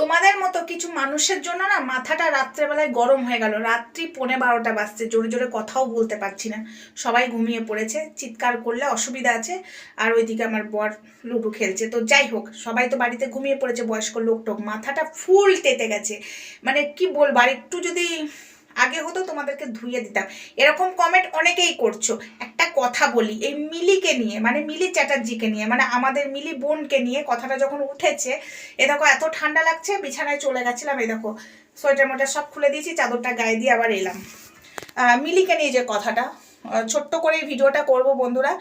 তোমাদের মতো কিছু মানুষের জন্য না মাথাটা রাত্রেবেলায় গরম হয়ে গেল। রাত্রি পৌনে বারোটা বাজছে, জোরে জোরে কথাও বলতে পারছি না। সবাই ঘুমিয়ে পড়েছে, চিৎকার করলে অসুবিধা আছে, আর ওইদিকে আমার বর লুডু খেলছে। তো যাই হোক, সবাই তো বাড়িতে ঘুমিয়ে পড়েছে, বয়স্ক লোক টোক। মাথাটা ফুল তেতে গেছে। মানে কি বলব, আর একটু যদি আগে হতো তোমাদেরকে ধুইয়ে দিতাম। এরকম কমেন্ট অনেকেই করছ। কথা বলি, এই মিলিকে নিয়ে মানে মিলি চ্যাটার্জিকে নিয়ে মানে আমাদের মিলি বোনকে নিয়ে কথাটা যখন উঠেছে, এ দেখো এত ঠান্ডা লাগছে, বিছানায় চলে গেছিলাম এই দেখো, সোয়েটার মোটার সব খুলে দিয়েছি, চাদরটা গায়ে দিয়ে আবার এলাম। মিলিকে নিয়ে যে কথাটা ছোট্ট করে এই ভিডিওটা করব বন্ধুরা।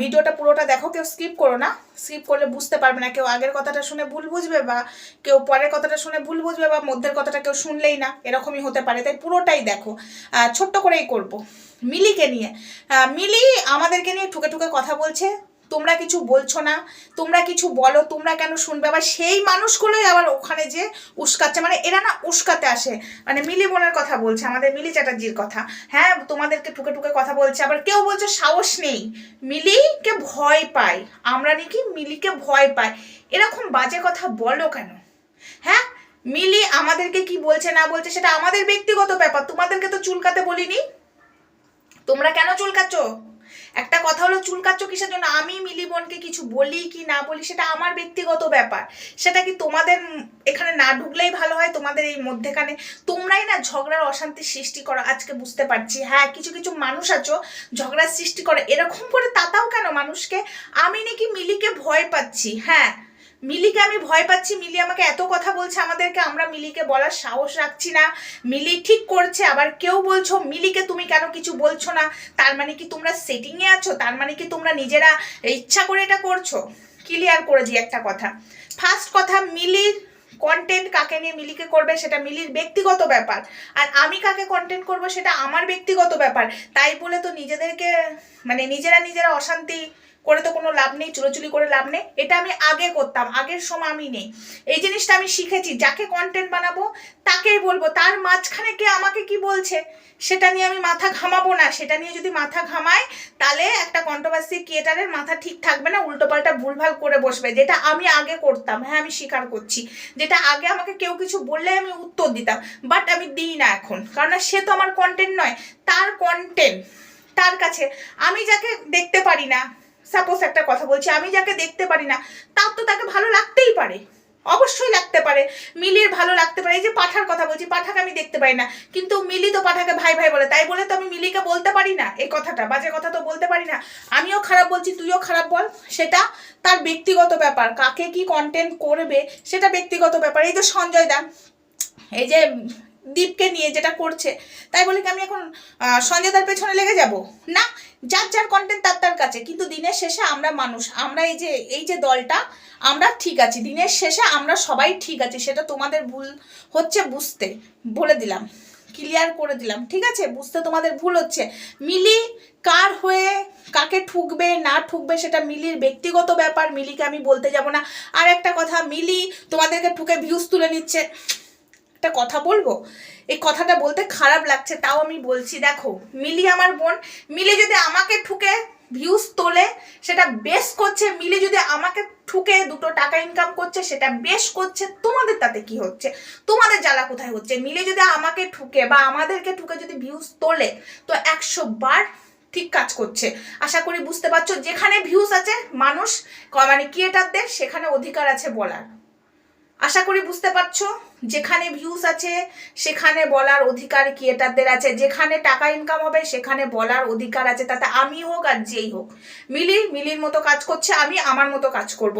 ভিডিওটা পুরোটা দেখো, কেউ স্কিপ করো না। স্কিপ করলে বুঝতে পারবে না কেউ আগের কথাটা শুনে ভুল বুঝবে বা কেউ পরের কথাটা শুনে ভুল বুঝবে বা মধ্যের কথাটা কেউ শুনলেই না, এরকমই হতে পারে। তাই পুরোটাই দেখো। ছোট্ট করেই করব। মিলিকে নিয়ে। মিলি আমাদেরকে নিয়ে ঠুকে ঠুকে কথা বলছে। তোমরা কিছু বলছো না, তোমরা কিছু বলো, তোমরা কেন শুনবে? আবার সেই মানুষগুলোই আবার ওখানে যে উস্কাচ্ছে মানে এরা না উস্কাতে আসে। মানে মিলি বোনের কথা বলছে, আমাদের মিলি চ্যাটার্জির কথা। হ্যাঁ তোমাদেরকে ঠুকে ঠুকে কথা বলছে, আবার কেউ বলছে সাহস নেই। মিলিকে ভয় পায়, আমরা নাকি মিলিকে ভয় পাই। এরকম বাজে কথা বলো কেন? হ্যাঁ মিলি আমাদেরকে কি বলছে, না বলছে, সেটা আমাদের ব্যক্তিগত ব্যাপার, তোমাদেরকে তো চুলকাতে বলিনি। তোমরা কেন চুলকাচ্ছ? একটা কথা হলো, চুল চুলকাচ্ছ কিসের জন্য? আমি মিলি বোনকে কিছু বলি কি না বলি, সেটা আমার ব্যক্তিগত ব্যাপার। সেটা কি তোমাদের এখানে না ঢুকলেই ভালো হয়? তোমাদের এই মধ্যেখানে তোমরাই না ঝগড়ার অশান্তি সৃষ্টি করো? আজকে বুঝতে পারছি। হ্যাঁ কিছু কিছু মানুষ আছো, ঝগড়ার সৃষ্টি করে। এরকম করে তাতাও কেন মানুষকে? আমি নাকি মিলিকে ভয় পাচ্ছি। হ্যাঁ মিলিকে আমি ভয় পাচ্ছি। মিলি আমাকে এত কথা বলছে আমাদেরকে, আমরা মিলিকে বলার সাহস রাখছি না। মিলি ঠিক করছে, আবার কেউ বলছো, মিলিকে তুমি কেন কিছু বলছো না? তার মানে কি তোমরা সেটিংয়ে আছো? তার মানে কি তোমরা নিজেরা ইচ্ছা করে এটা করছ? ক্লিয়ার করে দিই একটা কথা। ফার্স্ট কথা, মিলির কন্টেন্ট কাকে নিয়ে মিলিকে করবে সেটা মিলির ব্যক্তিগত ব্যাপার। আর আমি কাকে কন্টেন্ট করব সেটা আমার ব্যক্তিগত ব্যাপার। তাই বলে তো নিজেদেরকে মানে নিজেরা নিজেরা অশান্তি করে তো কোনো লাভ নেই, চুলোচুলি করে লাভ নেই। এটা আমি আগে করতাম, আগের সময় আমি নেই। এই জিনিসটা আমি শিখেছি, যাকে কন্টেন্ট বানাবো তাকেই বলব। তার মাঝখানে কে আমাকে কি বলছে, সেটা নিয়ে আমি মাথা ঘামাবো না। সেটা নিয়ে যদি মাথা ঘামাই তাহলে একটা কন্ট্রোভার্সি ক্রিয়েটারের মাথা ঠিক থাকবে না, উল্টোপাল্টা ভুলভাল করে বসবে, যেটা আমি আগে করতাম। হ্যাঁ আমি স্বীকার করছি। যেটা আগে আমাকে কেউ কিছু বললে আমি উত্তর দিতাম বাট আমি দিই না এখন। কারণ সে তো আমার কন্টেন্ট নয়। তার কন্টেন্ট তার কাছে। আমি যাকে দেখতে পারি না সাপোজ একটা কথা বলছি, আমি যাকে দেখতে পারি না, তার তো তাকে ভালো লাগতেই পারে। অবশ্যই লাগতে পারে। মিলির ভালো লাগতে পারে। এই যে পাঠার কথা বলছি, পাঠাকে আমি দেখতে পারি না। কিন্তু মিলি তো পাঠাকে ভাই ভাই বলে। তাই বলে তো আমি মিলিকে বলতে পারি না এই কথাটা। বাজে কথা তো বলতে পারি না। আমিও খারাপ বলছি, তুইও খারাপ বল। সেটা তার ব্যক্তিগত ব্যাপার। কাকে কি কন্টেন্ট করবে, সেটা ব্যক্তিগত ব্যাপার। এই যে সঞ্জয় দা, এই যে দীপকে নিয়ে যেটা করছে, তাই বলে কি আমি এখন সঞ্জয় দার পেছনে লেগে যাব? না, যার যার কন্টেন্ট তার তার কাছে, কিন্তু দিনের শেষে আমরা মানুষ, আমরা এই যে এই যে দলটা, আমরা ঠিক আছি। দিনের শেষে আমরা সবাই ঠিক আছি, সেটা তোমাদের ভুল হচ্ছে বুঝতে, বলে দিলাম ক্লিয়ার করে দিলাম, ঠিক আছে? বুঝতে তোমাদের ভুল হচ্ছে। মিলি কার হয়ে কাকে ঠুকবে, না ঠুকবে, সেটা মিলির ব্যক্তিগত ব্যাপার, মিলিকে আমি বলতে যাব না। আর একটা কথা, মিলি তোমাদেরকে ঠুকে ভিউজ তুলে নিচ্ছে। একটা কথা বলব? এই কথাটা বলতে খারাপ লাগছে, তাও আমি বলছি, দেখো, মিলি আমার বোন, মিলি যদি আমাকে ঠুকে ভিউজ তোলে, সেটা বেশ করছে, মিলি যদি আমাকে ঠুকে দুটো টাকা ইনকাম করছে, সেটা বেশ করছে, তোমাদের তাতে কি হচ্ছে? তোমাদের জ্বালা কোথায় হচ্ছে? মিলি যদি আমাকে ঠুকে বা আমাদেরকে ঠুকে যদি ভিউজ তোলে, তো একশো বার ঠিক কাজ করছে। আশা করি বুঝতে পারছ, যেখানে ভিউজ আছে মানুষ মানে ক্রিয়েটারদের সেখানে অধিকার আছে বলার। আশা করি বুঝতে পারছ, যেখানে ভিউস আছে, সেখানে বলার অধিকার ক্রিয়েটারদের আছে, যেখানে টাকা ইনকাম হবে, সেখানে বলার অধিকার আছে, তাতে আমি হোক আর যেই হোক মিলি, মিলির মতো কাজ করছে, আমি আমার মতো কাজ করব।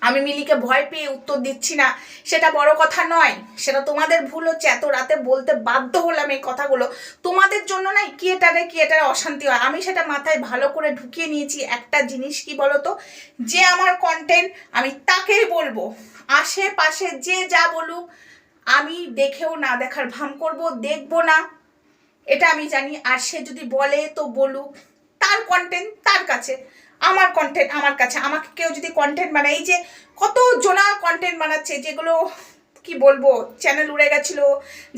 আমি মিলিকে ভয় পেয়ে উত্তর দিচ্ছি না। সেটা বড় কথা নয়। সেটা তোমাদের ভুল হচ্ছে। এত রাতে বলতে বাধ্য হলাম এই কথাগুলো। তোমাদের জন্য নাই কিয়েটারে কিয়েটারে অশান্তি হয়। আমি সেটা মাথায় ভালো করে ঢুকিয়ে নিয়েছি। একটা জিনিস কি বলতো? যে আমার কন্টেন্ট আমি তাকেই বলব। আশেপাশে যে যা বলুক, আমি দেখেও না দেখার ভাম করব, দেখব না। এটা আমি জানি। আর সে যদি বলে তো বলুক, তার কন্টেন্ট তার কাছে। আমার কন্টেন্ট আমার কাছে। আমাকে কেউ যদি কন্টেন্ট বানায়, এই যে কত জোনা কন্টেন্ট বানাচ্ছে, যেগুলো কি বলব চ্যানেল উড়ে গেছিল,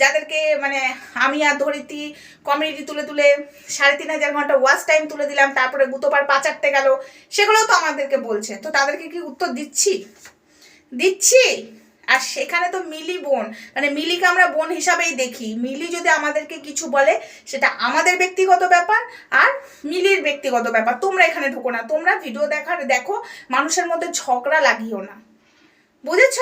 যাদেরকে মানে আমি আর ধরিতি কমিউনিটি তুলে তুলে সাড়ে তিন হাজার ঘণ্টা ওয়াচ টাইম তুলে দিলাম, তারপরে গুতোবার পাচারতে গেল সেগুলোও তো আমাদেরকে বলছে। তো তাদেরকে কি উত্তর দিচ্ছি? দিচ্ছি? আর সেখানে তো মিলি বোন মানে মিলিকে আমরা বোন হিসাবেই দেখি। মিলি যদি আমাদেরকে কিছু বলে, সেটা আমাদের ব্যক্তিগত ব্যাপার আর মিলির ব্যক্তিগত ব্যাপার। তোমরা এখানে ঢুকো না, তোমরা ভিডিও দেখার, দেখো, মানুষের মধ্যে ঝগড়া লাগিও না। বুঝেছ?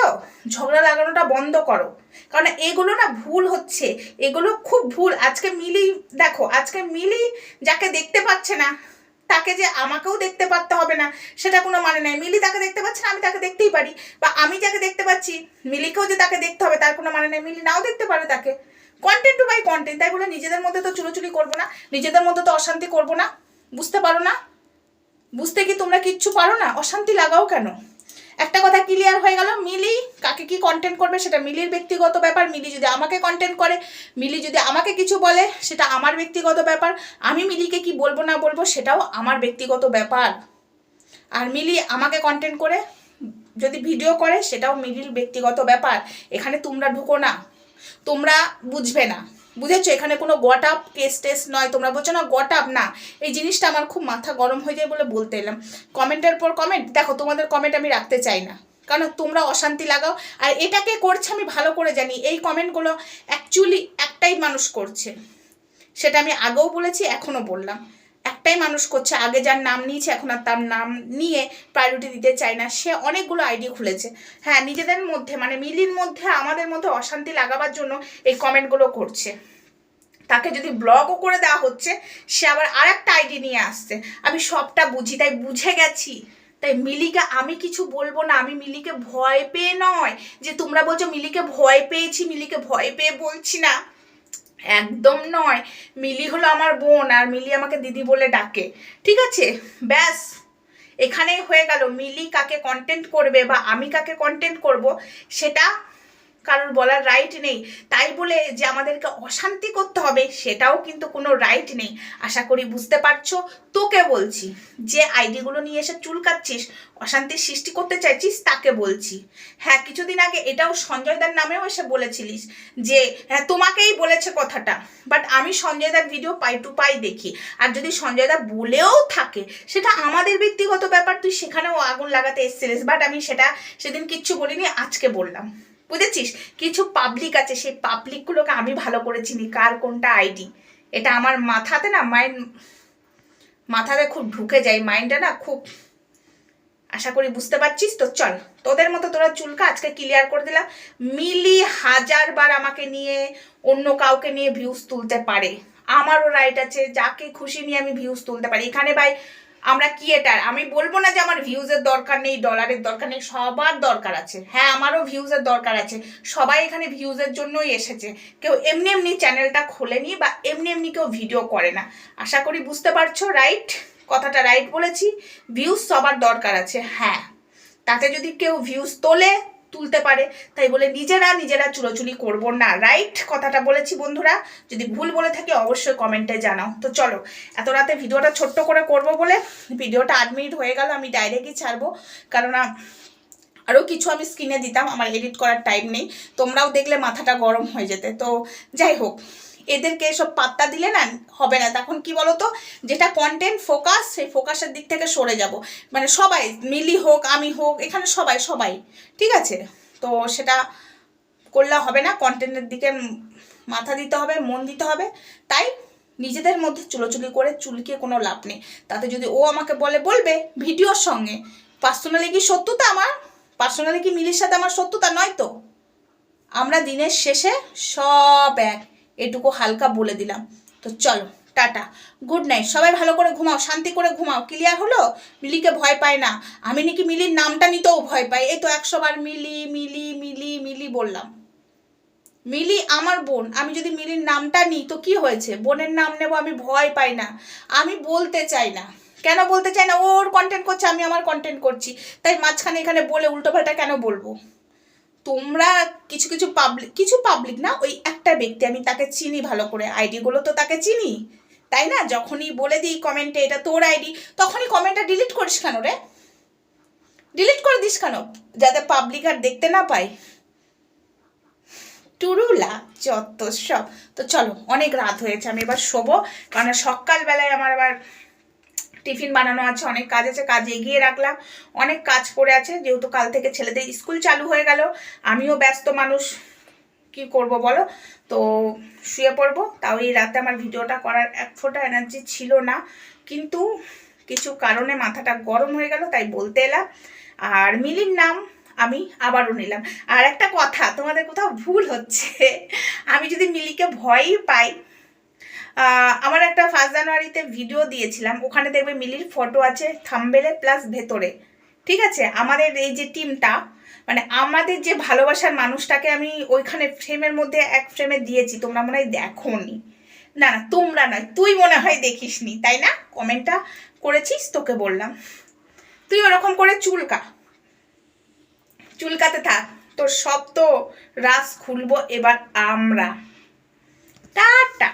ঝগড়া লাগানোটা বন্ধ করো। কারণ এগুলো না ভুল হচ্ছে, এগুলো খুব ভুল। আজকে মিলি, দেখো, আজকে মিলি যাকে দেখতে পাচ্ছে না তাকে যে আমাকেও দেখতে পারতে হবে না, সেটা কোনো মানে নাই। মিলি তাকে দেখতে পাচ্ছে না, আমি তাকে দেখতেই পারি। বা আমি যাকে দেখতে পাচ্ছি, মিলিকেও যে তাকে দেখতে হবে, তার কোনো মানে নেই। মিলি নাও দেখতে পারে তাকে। কন্টেন্ট টু বাই কন্টেন্ট তাই বলে নিজেদের মধ্যে তো চুলোচুলি করব না, নিজেদের মধ্যে তো অশান্তি করব না। বুঝতে পারো না? বুঝতে কি তোমরা কিচ্ছু পারো না? অশান্তি লাগাও কেন? একটা কথা ক্লিয়ার হয়ে গেল, মিলি কাকে কি কন্টেন্ট করবে সেটা মিলির ব্যক্তিগত ব্যাপার, মিলি যদি আমাকে কন্টেন্ট করে, মিলি যদি আমাকে কিছু বলে, সেটা আমার ব্যক্তিগত ব্যাপার, আমি মিলিকে কি বলব না বলব সেটাও আমার ব্যক্তিগত ব্যাপার। আর মিলি আমাকে কন্টেন্ট করে, যদি ভিডিও করে, সেটাও মিলির ব্যক্তিগত ব্যাপার। এখানে তোমরা ঢুকো না, তোমরা বুঝবে না। বুঝেছ? এখানে কোনো গট আপ, কেস টেস নয়। তোমরা বলছো, না, গট আপ, না। এই জিনিসটা আমার খুব মাথা গরম হয়ে যায় বলে বলতে এলাম। কমেন্টের পর কমেন্ট, দেখো, তোমাদের কমেন্ট আমি রাখতে চাই না। কারণ তোমরা অশান্তি লাগাও। আর এটাকে করছে আমি ভালো করে জানি। এই কমেন্টগুলো অ্যাকচুয়ালি একটাই মানুষ করছে। সেটা আমি আগেও বলেছি, এখনও বললাম। একটাই মানুষ করছে, আগে যার নাম নিয়েছে, এখন আর তার নাম নিয়ে প্রায়োরিটি দিতে চায় না। সে অনেকগুলো আইডি খুলেছে। হ্যাঁ নিজেদের মধ্যে মানে মিলির মধ্যে, আমাদের মধ্যে অশান্তি লাগাবার জন্য এই কমেন্টগুলো করছে। তাকে যদি ব্লগও করে দেওয়া হচ্ছে, সে আবার আর একটা আইডি নিয়ে আসছে। আমি সবটা বুঝি, তাই বুঝে গেছি। তাই মিলিকে আমি কিছু বলব না, আমি মিলিকে ভয় পেয়ে নয় যে তোমরা বলছো মিলিকে ভয় পেয়েছি, মিলিকে ভয় পেয়ে বলছি না। একদম নয়। মিলি হলো আমার বোন আর মিলি আমাকে দিদি বলে ডাকে। ঠিক আছে? ব্যাস। এখানেই হয়ে গেল। মিলি কাকে কন্টেন্ট করবে বা আমি কাকে কন্টেন্ট করব, সেটা কারোর বলার রাইট নেই। তাই বলে যে আমাদেরকে অশান্তি করতে হবে, সেটাও কিন্তু কোনো রাইট নেই। আশা করি বুঝতে পারছ। তোকে বলছি, যে আইডিগুলো নিয়ে এসে চুলকাচ্ছিস, অশান্তির সৃষ্টি করতে চাইছিস, তাকে বলছি। হ্যাঁ কিছুদিন আগে এটাও সঞ্জয়দার নামেও এসে বলেছিলিস যে হ্যাঁ তোমাকেই বলেছে কথাটা। বাট আমি সঞ্জয়দার ভিডিও পাই টু পাই দেখি। আর যদি সঞ্জয়দা বলেও থাকে, সেটা আমাদের ব্যক্তিগত ব্যাপার, তুই সেখানেও আগুন লাগাতে এসেছিলিস। বাট আমি সেটা সেদিন কিচ্ছু বলিনি, আজকে বললাম। বুঝেছিস? কিছু পাবলিক আছে, সেই পাবলিকগুলোকে আমি ভালো করে চিনি। কার কোনটা আইডি এটা আমার মাথাতে না মাইন্ড মাথাতে খুব ঢুকে যায়। মাইন্ডটা না খুব, আশা করি বুঝতে পারছিস? তো চল, তোদের মতো তোরা চুলকা, আজকে ক্লিয়ার করে দিলাম। মিলি হাজারবার আমাকে নিয়ে অন্য কাউকে নিয়ে ভিউজ তুলতে পারে। আমারও রাইট আছে, যাকে খুশি নিয়ে আমি ভিউজ তুলতে পারি। এখানে ভাই আমরা কি এটার আমি বলব না যে আমার ভিউজের দরকার নেই ডলারের দরকার নেই, সবার দরকার আছে। হ্যাঁ আমারও ভিউজের দরকার আছে। সবাই এখানে ভিউজের জন্যই এসেছে। কেউ এমনি এমনি চ্যানেলটা খোলেনি বা এমনি এমনি কেউ ভিডিও করে না। আশা করি বুঝতে পারছ রাইট কথাটা রাইট বলেছি। ভিউজ সবার দরকার আছে হ্যাঁ। তাতে যদি কেউ ভিউজ তোলে তুলতে পারে। তাই বলে নিজেরা নিজেরা চুলোচুলি করব না রাইট কথাটা বলেছি বন্ধুরা। যদি ভুল বলে থাকি অবশ্যই কমেন্টে জানাও। তো চলো, এত রাতে ভিডিওটা ছোট্ট করে করব বলে ভিডিওটা আট মিনিট হয়ে গেল, আমি ডাইরেক্টই ছাড়বো। কেননা আরও কিছু আমি স্ক্রিনে দিতাম, আমার এডিট করার টাইম নেই। তোমরাও দেখলে মাথাটা গরম হয়ে যেতে। তো যাই হোক এদেরকে এসব পাত্তা দিলে না হবে না। তখন কি বলতো? যেটা কন্টেন্ট ফোকাস সেই ফোকাসের দিক থেকে সরে যাব। মানে সবাই, মিলি হোক, আমি হোক, এখানে সবাই সবাই। ঠিক আছে? তো সেটা করলে হবে না। কন্টেন্টের দিকে মাথা দিতে হবে, মন দিতে হবে। তাই নিজেদের মধ্যে চুলোচুলি করে চুলকে কোনো লাভ নেই। তাতে যদি ও আমাকে বলে, বলবে ভিডিওর সঙ্গে পার্সোনালি কি সত্যতা আমার? পার্সোনালি কি মিলির সাথে আমার সত্যতা নয় তো? আমরা দিনের শেষে সব এক। এটুকু হালকা বলে দিলাম। তো চলো, টাটা। গুড নাইট সবাই ভালো করে ঘুমাও, শান্তি করে ঘুমাও। ক্লিয়ার হলো? মিলিকে ভয় পায় না। আমি নাকি মিলির নামটা নিতেও ভয় পাই। এই তো একশো বার মিলি মিলি মিলি মিলি বললাম। মিলি আমার বোন, আমি যদি মিলির নামটা নিই তো কি হয়েছে? বোনের নাম নেব আমি ভয় পাই না। আমি বলতে চাই না। কেন বলতে চাই না? ওর কন্টেন্ট করছে, আমি আমার কন্টেন্ট করছি। তাই মাঝখানে এখানে বলে উল্টোপাল্টা কেন বলব? তোমরা কিছু কিছু পাবলিক কিছু পাবলিক না, ওই একটা ব্যক্তি, আমি তাকে চিনি ভালো করে। আইডিগুলো তো তাকে চিনি, তাই না? যখনই বলে দিই কমেন্টে এটা তোর আইডি তখনই কমেন্টটা ডিলিট করিস কেন রে? ডিলিট করে দিস কেন? যাতে পাবলিক আর দেখতে না পায়। টুরুলা, যত সব। তো চলো, অনেক রাত হয়েছে, আমি এবার শোবো। কারণ সকালবেলায় আমার আবার টিফিন বানানো আছে, অনেক কাজ আছে, কাজ এগিয়ে রাখলাম। অনেক কাজ পড়ে আছে, যেহেতু কাল থেকে ছেলেদের স্কুল চালু হয়ে গেল, আমিও ব্যস্ত মানুষ, কি করব বলো? তো শুয়ে পড়ব, তাও এই রাতে আমার ভিডিওটা করার এক ফোঁটা এনার্জি ছিল না, কিন্তু কিছু কারণে মাথাটা গরম হয়ে গেল, তাই বলতে এলাম। আর মিলির নাম আমি আবারও নিলাম। আর একটা কথা, তোমাদের কোথাও ভুল হচ্ছে, আমি যদি মিলিকে ভয়ই পাই আমার একটা ফার্স্ট জানুয়ারিতে ভিডিও দিয়েছিলাম। ওখানে দেখবে মিলির ফটো আছে থাম্বেলে প্লাস ভেতরে। ঠিক আছে? আমাদের এই যে টিমটা মানে আমাদের যে ভালোবাসার মানুষটাকে আমি ওইখানে ফ্রেমের মধ্যে এক ফ্রেমে দিয়েছি, তোমরা মনে হয় দেখোনি। না না, তোমরা নয়, তুই মনে হয় দেখিসনি, তাই না? কমেন্টটা করেছিস, তোকে বললাম। তুই ওরকম করে চুলকা। চুলকাতে থাক, তোর সব তো রাস খুলবো এবার আমরা। টাটা।